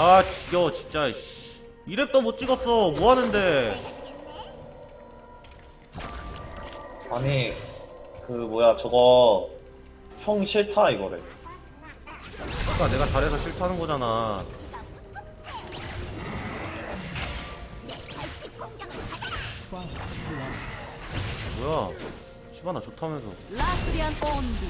아 지겨워 진짜 씨. 이랩도 못 찍었어. 뭐 하는데? 아니 그 뭐야 저거 형 싫다 이거래 아까 내가 잘해서 싫다는 거잖아. 뭐야? 시바나 좋다면서. 라스리안 온디.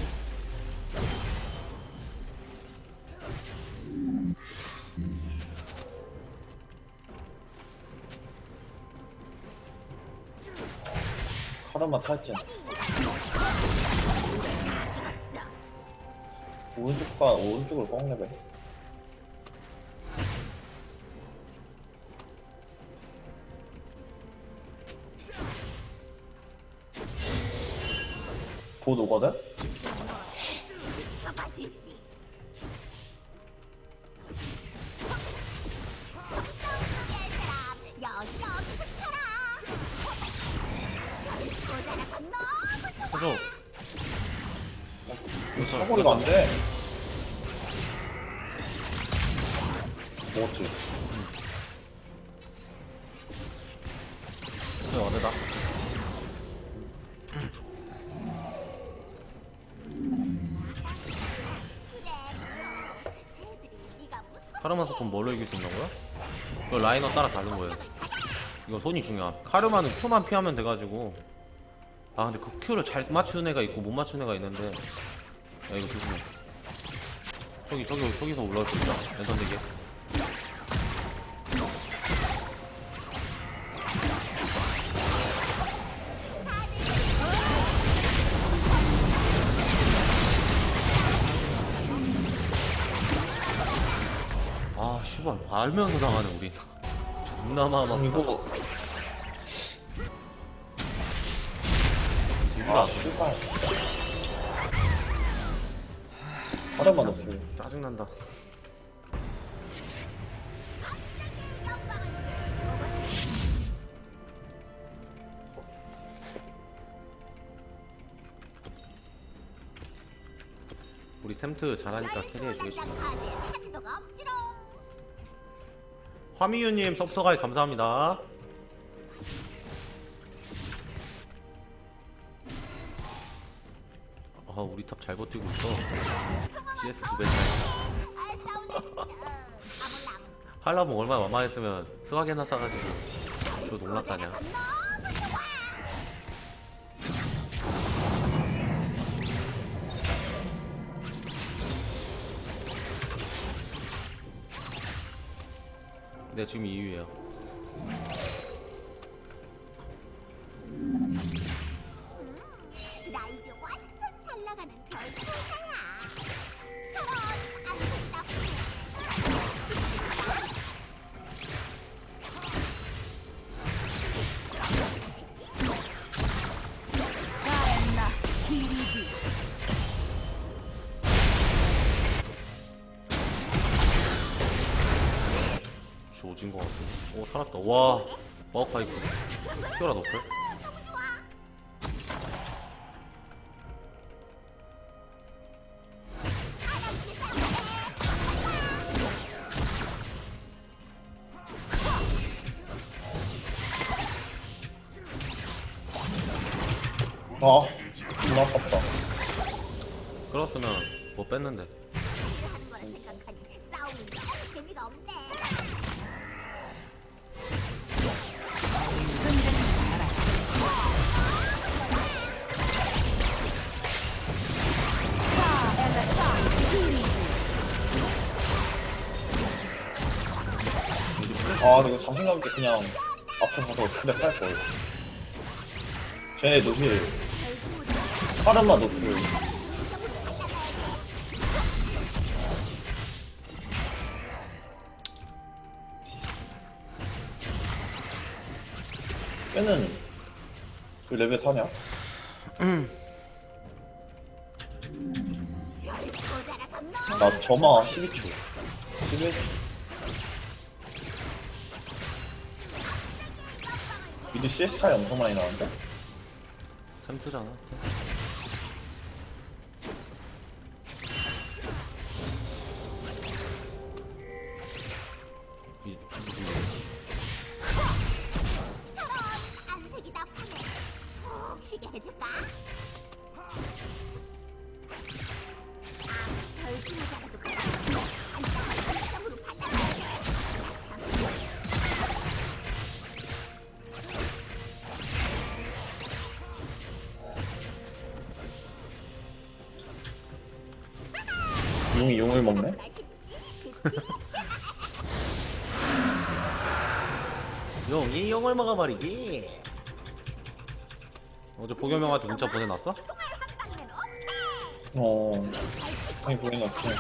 카르마 탈진 오른쪽과 오른쪽을 곧 오거든? 이거 손이 중요함 카르마는 Q만 피하면 돼가지고. 아 근데 그 Q를 잘 맞추는 애가 있고 못 맞추는 애가 있는데. 야 이거 조심해. 저기 저기 저기서 올라올 수 있다. 랜선 대기. 아 씨발 알면서 당하네 우리. 존나 아프다 이거. 아, 씨발. 카르마 넣었어. 짜증난다 우리 템트 잘하니까 캐리해 주겠지 화미유님 서프터 가입 감사합니다 아 우리 탑 잘 버티고 있어. CS 두배 차이 하려면 얼마나 만만했으면 스와게나 싸가지고 저 놀랐다냐. 네 지금 2위에요 조진 거 같은데 오 살았다. 와 마우파이크 피어라 너플 아 근데 이거 자신감 있게 그냥 앞에 가서 근데 팔걸 쟤네 노실 카르마 노출 걔는 그 레벨 4냐? 나 점화 12초. 11초 미드 CS 차이 엄청 많이 나는데? 템트잖아 이, 이, 안색이 나쁘네. 푹 쉬게 해줄까? 용을 먹네? 용이 용을 먹어버리기 어제 보겸형한테 문자 보내놨어? 어 형이 보긴 없지 니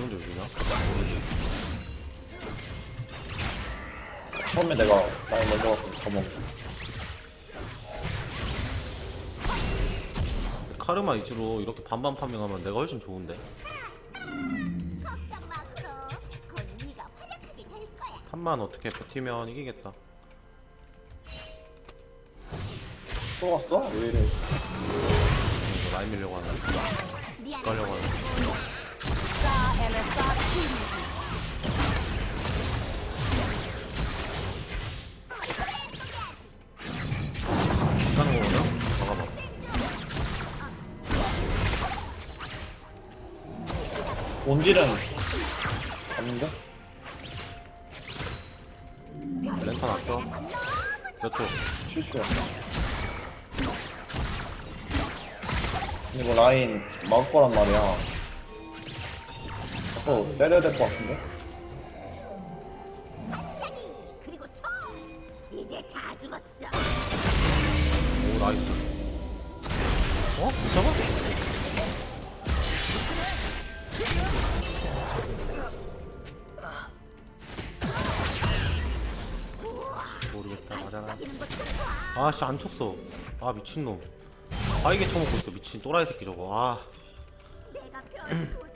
혼자 여기냐? 처음에 내가 많이 먼저 갔으면 더 먹고 카르마 위주로 이렇게 반반 파밍하면 내가 훨씬 좋은데 걱정 마, 크로. 곧 네가 활약하게 될 거야. 한만 어떻게 버티면 이기겠다 또 왔어? 왜 이래 이거 라인 밀려고 하는 미안해. 가려고 하는 싸 엘레사 원딜은 갔는데? 랜턴 아껴 몇 초? 7초야 근데 이거 라인 막을 거란 말이야 가서 때려야 될 것 같은데? 반짝이 그리고 총 이제 다 죽었어. 오 나이스 어? 못 잡아? 모르겠다 맞아라. 아씨 안 쳤어. 아 미친놈. 바이게 쳐먹고 있어. 미친 또라이 새끼 저거. 아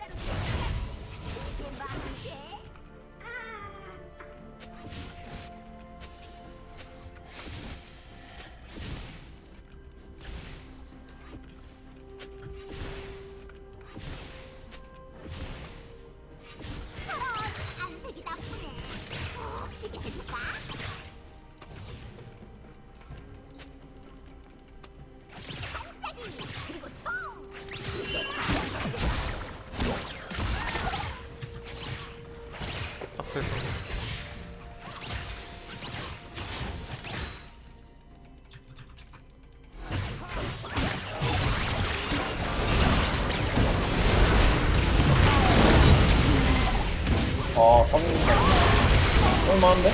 3인 얼마인데?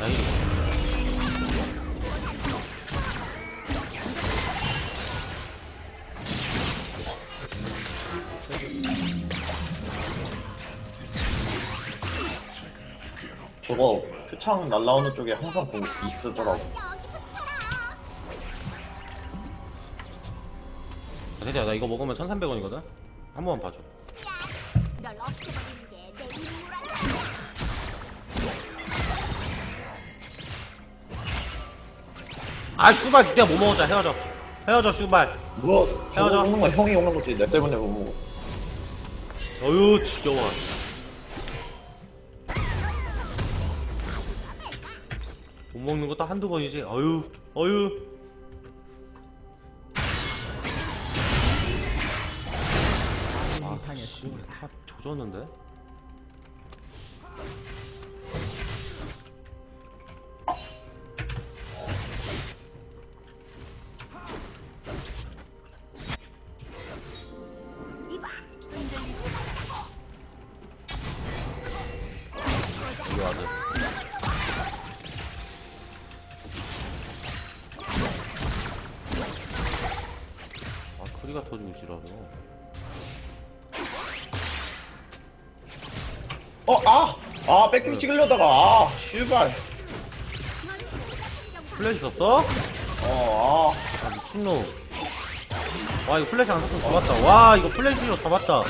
야이 저거 표창 날라오는 쪽에 항상 보고 있으더라고 대리야 나 이거 먹으면 1300원이거든? 한 번만 봐줘. 널 없애버리는 게내 임무란다. 아 슈발 내가 뭐 먹었자 헤어져. 헤어져 슈발. 뭐 저거 헤어져. 먹는 건 형이 먹는 거지 내 때문에 못 먹어. 어휴 지겨워. 못 먹는 것도 한두 번이지. 어휴 어휴 아, 사망했습니다. 탑 조졌는데? 이거 아들. 아 크리가 터지고 지랄이야. 어, 아! 아, 백킹 찍으려다가, 아, 슈발. 플래시 썼어? 어, 아. 아 미친놈 와 이거 플래시 안 썼으면 잡았다 와 이거 플래시로 잡았다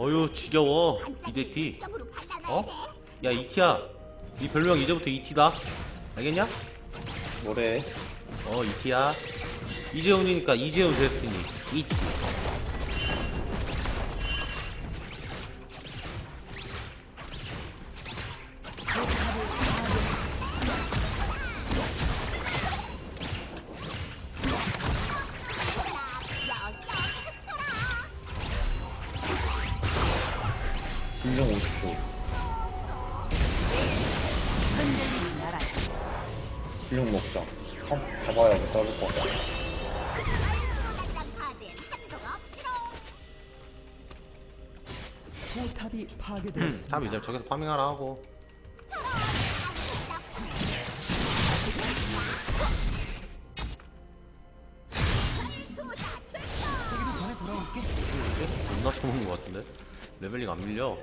어휴 지겨워. 이데티 어? 야 이티야. 네 별명 이제부터 이티다. 알겠냐? 뭐래. 어 이티야. 이재훈이니까 이재훈 데스티니. 이티 파괴되었습니다. 이제 저기서 파밍하라 하고. 존나 처먹는 것 같은데? 레벨링 안 밀려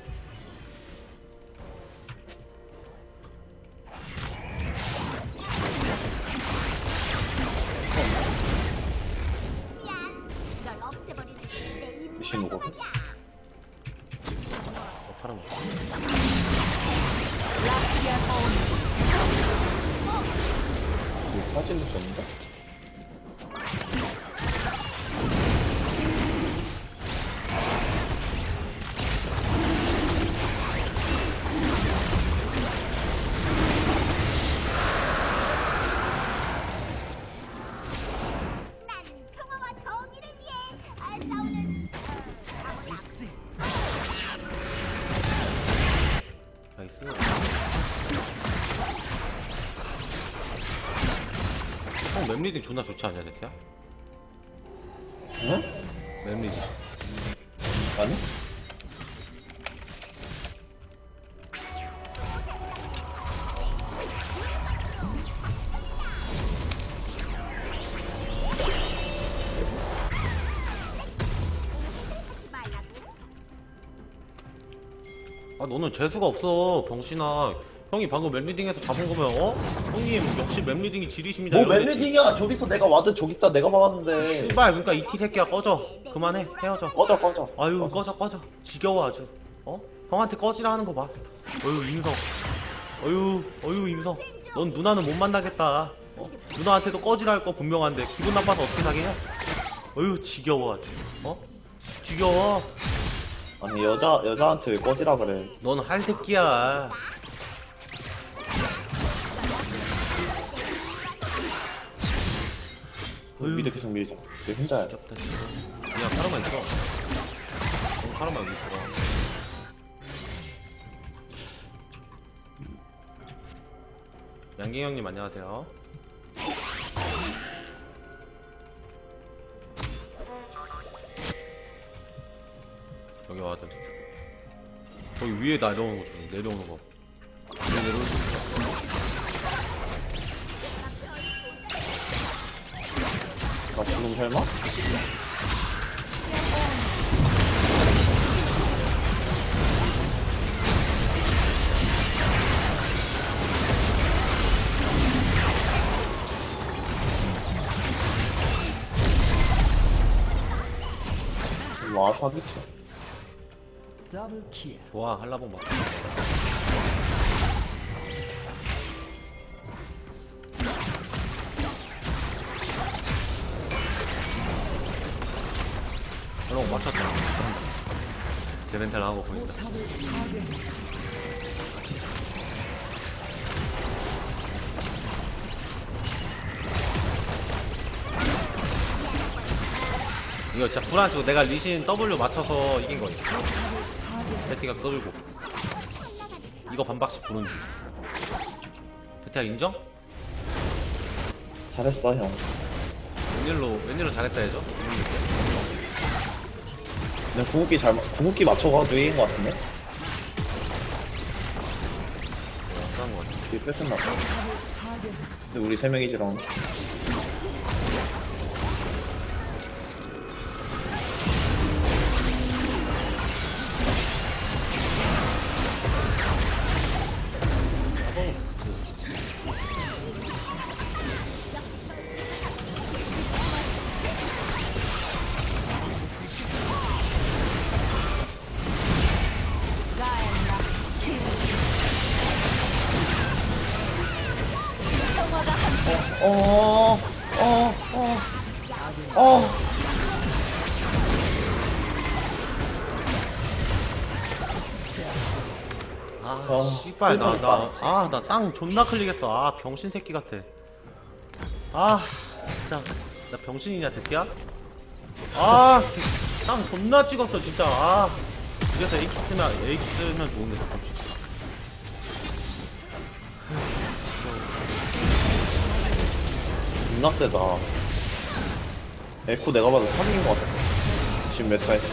맵리딩 존나 좋지 않냐 제트야? 응? 맵리딩 아니? 아 너는 재수가 없어 병신아 형이 방금 맵리딩에서 잡은 거면 어? 형님 역시 맵리딩이 지리십니다 뭐 이러겠지. 맵리딩이야. 저기서 내가 와드 저기 있다 내가 박았는데. 씨발 그러니까 이 티 새끼야 꺼져 그만해 헤어져 꺼져, 꺼져. 아유 꺼져 꺼져 지겨워 아주 어? 형한테 꺼지라 하는 거봐 어유 임성 어유 어유 임성 넌 누나는 못 만나겠다 어? 누나한테도 꺼지라 할 거 분명한데 기분 나빠서 어떻게 사귀냐 어유 지겨워 아주 어? 지겨워 아니, 여자, 여자한테 왜 꺼지라 그래. 넌할 새끼야 미드 계속 밀자. 내 혼자야. 지겹다 진짜 그냥 카르마 있어. 넌 카르마 여기 있어. 양갱 형님 안녕하세요. 여기 와드 저기 위에 내려오는 거 좀, 내려오는 거. 위에 수 나 지금 설마? 더블 킬. 좋아 한라봉 봐한 제 멘탈 나온 거 보인다. 이거 진짜 불안 치고 내가 리신 W 맞춰서 이긴 거야 베티가 떠들고 이거 반박씩 부른지 베티야 인정? 잘했어, 형. 웬일로 웬일로 잘했다 해줘? 근데 궁극기 잘, 마- 궁극기 맞춰가지고 이긴 것 같은데? 어떤 거 같아 뒤에 봐. 파괴했습니다. 근데 우리 세 명이지롱. 어, 어, 어, 어. 아 어, 씨발 나 나 아 나 땅 존나 클릭했어. 아 병신 새끼 같아. 아 진짜. 나 병신이냐 새끼야? 아땅 존나 찍었어 진짜. 아 이래서 에이키 쓰면 에이키 쓰면 좋은데 가끔 존나 세다. 에코 내가 봐도 사기인 것 같아. 지금 메타에. 중오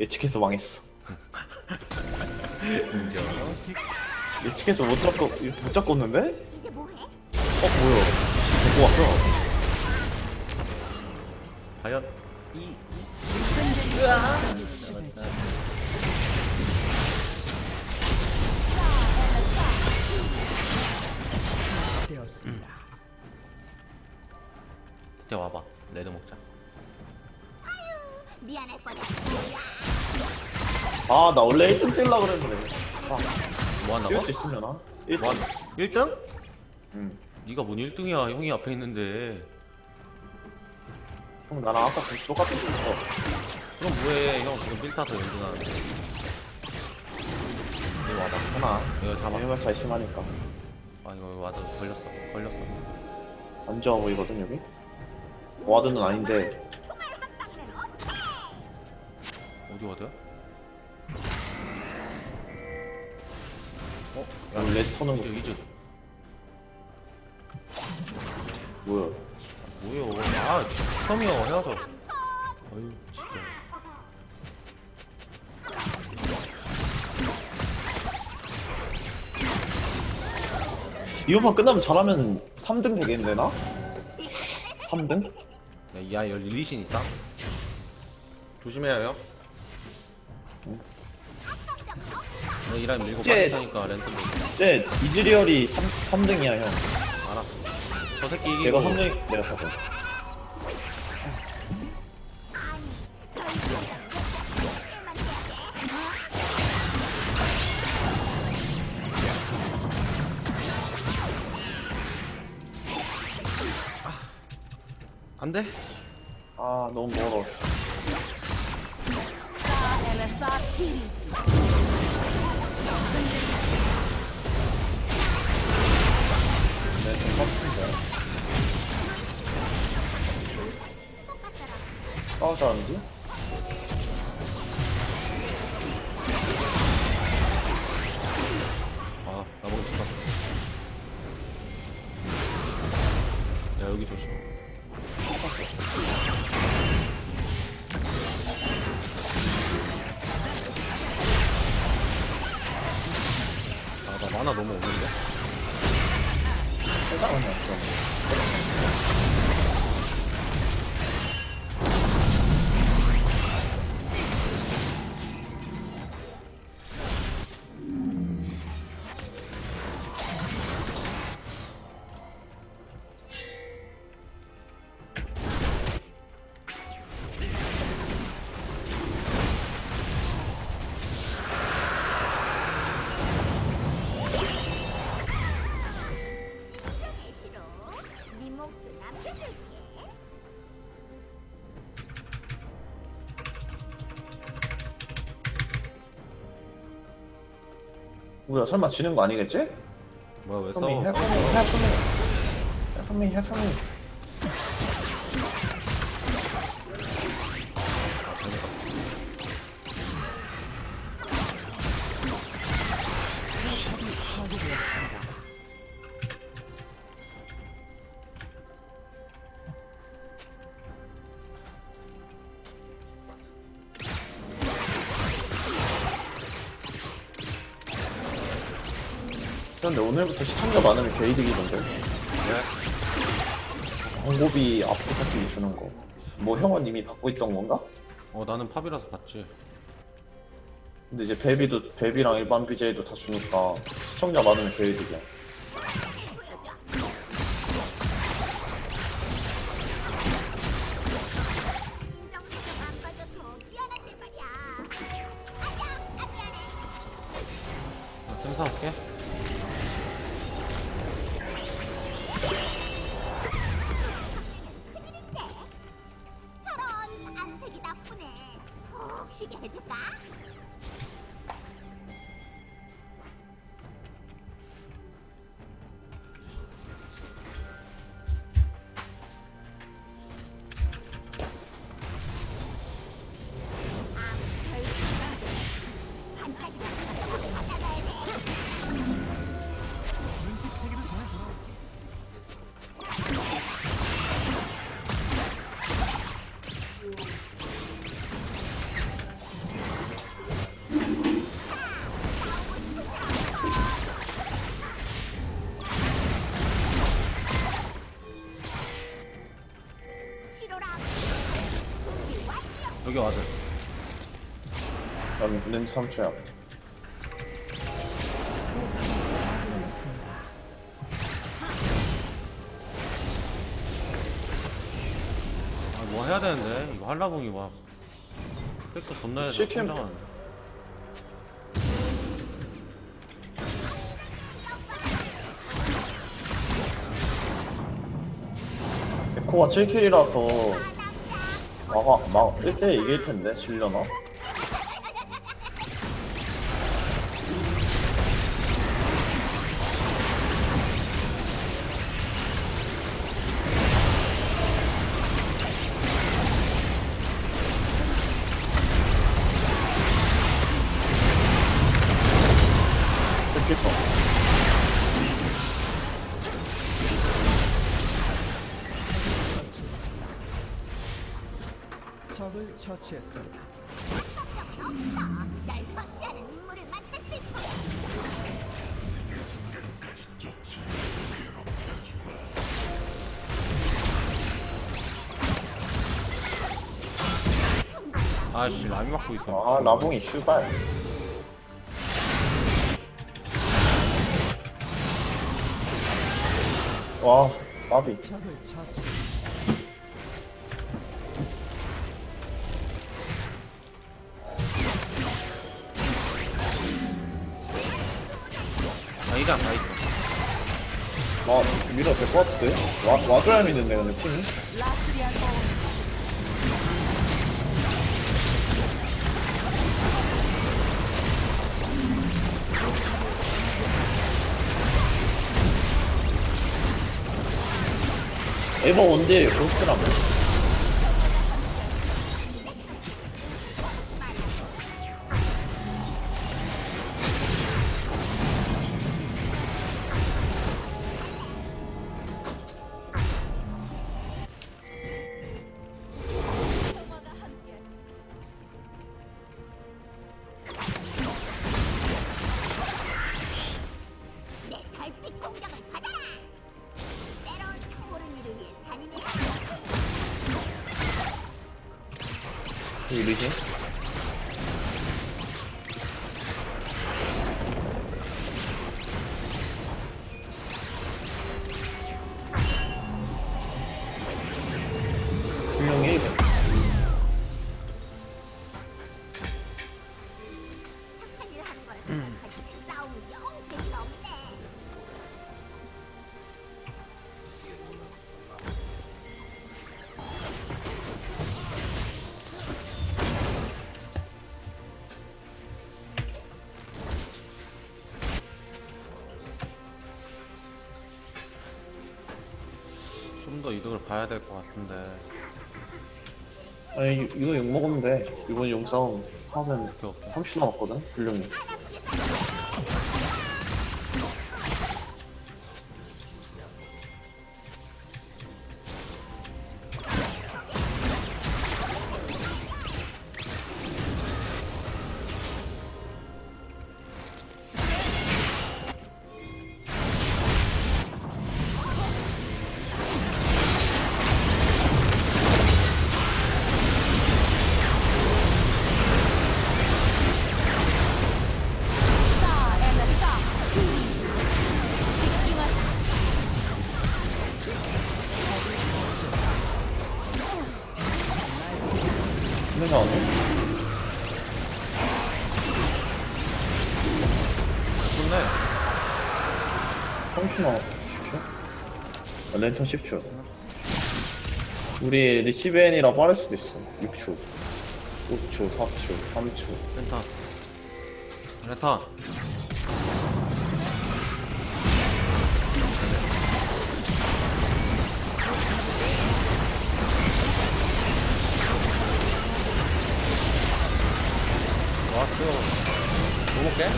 예측해서 망했어. 예측해서 못 잡고, 못 잡고 뭐해? 어, 뭐야. 데리고 왔어. 과연 이 되었습니다. 이제 와봐 레드 먹자 미안할 뻔했어. 아, 나 원래 1등 찍으려고 그랬는데. 아, 뭐 한다고? 찍을 수 있으면 아? 1등. 뭐 한, 1등? 응. 네가 뭔 1등이야 형이 앞에 있는데 형, 나랑 아까 그 똑같은 거 있어. 그럼 뭐해 형 지금 빌 타서 연주하는데 이거 와봐 하나. 이거 잡아 얘가 잘 심하니까. 아 이거 와드 걸렸어 걸렸어 안 좋아 보이거든, 여기? 와드는 아닌데. 어디 와드야? 어? 여기 레드 터는 거. 이즈 이즈 뭐야. 뭐요 아 처음이요 헤어져 어휴 진짜 이 오빠 끝나면 잘하면 3등 되겠는데, 나? 3등? 야, 야, 여기 리신 있다. 조심해야 해요. 너 이라면 밀고 쟤- 빠지니까 렌트 밀고. 쟤, 이즈리얼이 3, 3등이야, 형. 알았어. 저 새끼 이기고. 걔가 3등, 내가 4등. 안 돼? 아, 너무 멀어. 사 엘레사 키리. 내가 좀 빡친데. 싸우자는지? 만화 너무 없는데? 세상은 없어. 우리가 설마 지는 거 아니겠지? 뭐야, 왜 싸워? 헬프미, 헬프미, 헬프미. 헬프미, 근데 오늘부터 시청자 많으면 개이득이던데. 네. 광고비 아프리카TV 주는 거. 뭐 형은 이미 받고 있던 건가? 어 나는 팝이라서 봤지 근데 이제 베비도 베비랑 일반 BJ도 다 주니까 시청자 많으면 개이득이야. 나 생사할게 여기 와드 난 냄새 3초야. 파괴되었습니다. 아뭐 해야 되는데 이거 한라봉이 막 팩도 존나 해서 실캠. 혼자만 에코가 7킬이라서 막아 막 1대 이길 텐데 질려나? 처치했습니다. 날 처치하는 인물을 만났을 뿐. 아씨 라미 맞고 있어 아 라봉이 슈발. 와 까비. 적을 처치. 이장 다 있어 와 밀어 될것 같은데? 와 와줘야 믿는데 근데 팀이. 에버 원딜 고스라고. 이리지? 아니 이- 이거 욕 먹으면 돼. 이번 용싸움 하면 오케이 오케이 30 남았거든. 불륜이. 30만 10초? 아, 랜턴 10초 우리 리치벤이라 빠를 수도 있어. 6초. 5초 4초 3초. 렌타 렌타 왔어 뭐 먹게?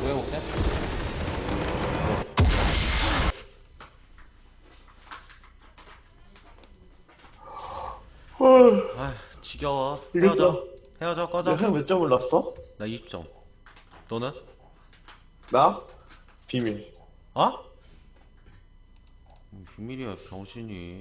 뭐해먹게? 아 지겨워 헤어져 이겼다. 헤어져 꺼져 형몇 점을 났어? 나 20점 너는? 나? 비밀 어? 비밀이야 병신이